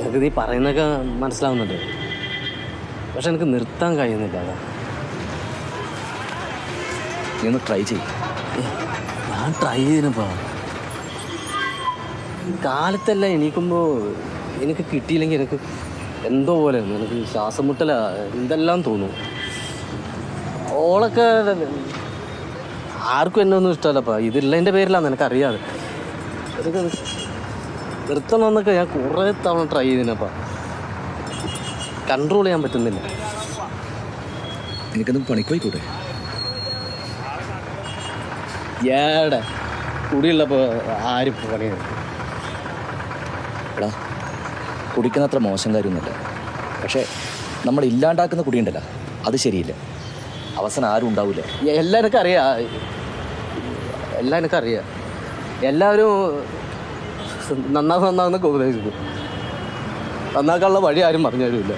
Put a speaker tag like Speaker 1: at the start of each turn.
Speaker 1: എനിക്ക് നീ പറയുന്നൊക്കെ മനസ്സിലാവുന്നുണ്ട്. പക്ഷെ എനിക്ക് നിർത്താൻ കഴിയുന്നില്ല അതാ.
Speaker 2: നീ ഒന്ന് ട്രൈ ചെയ്യും.
Speaker 1: ഞാൻ ട്രൈ ചെയ്യുന്നപ്പാ. കാലത്തല്ല എണീക്കുമ്പോൾ എനിക്ക് കിട്ടിയില്ലെങ്കിൽ എനിക്ക് എന്തോ പോലെ എനിക്ക് ശ്വാസം മുട്ടല എന്തെല്ലാം തോന്നും. ഓളൊക്കെ ആർക്കും എന്നെ ഒന്നും ഇഷ്ടമല്ലപ്പാ. ഇതില്ലതിന്റെ പേരിലാണ് എനിക്കറിയാതെ. എനിക്ക് നിർത്തണമെന്നൊക്കെ ഞാൻ കുറേ തവണ ട്രൈ ചെയ്തിനപ്പ. കൺട്രോൾ ചെയ്യാൻ പറ്റുന്നില്ല.
Speaker 2: നിനക്കൊന്ന് പണിക്കോയിക്കൂടെ?
Speaker 1: ഏടെ? കുടിയുള്ളപ്പോൾ ആരും പണി
Speaker 2: എടാ കുടിക്കുന്നത്ര മോശം കാര്യമൊന്നുമില്ല. പക്ഷേ നമ്മൾ ഇല്ലാണ്ടാക്കുന്ന കുടിയുണ്ടല്ലോ. അത് ശരിയില്ല. അവസാനം ആരും ഉണ്ടാവില്ല
Speaker 1: എല്ലാം എനിക്കറിയാം എല്ലാം എനിക്കറിയാം എല്ലാവരും നന്നാ നന്നാന്നൊക്കെ ഉപദേശിക്കും നന്നാക്കാനുള്ള വഴി ആരും പറഞ്ഞു തരില്ല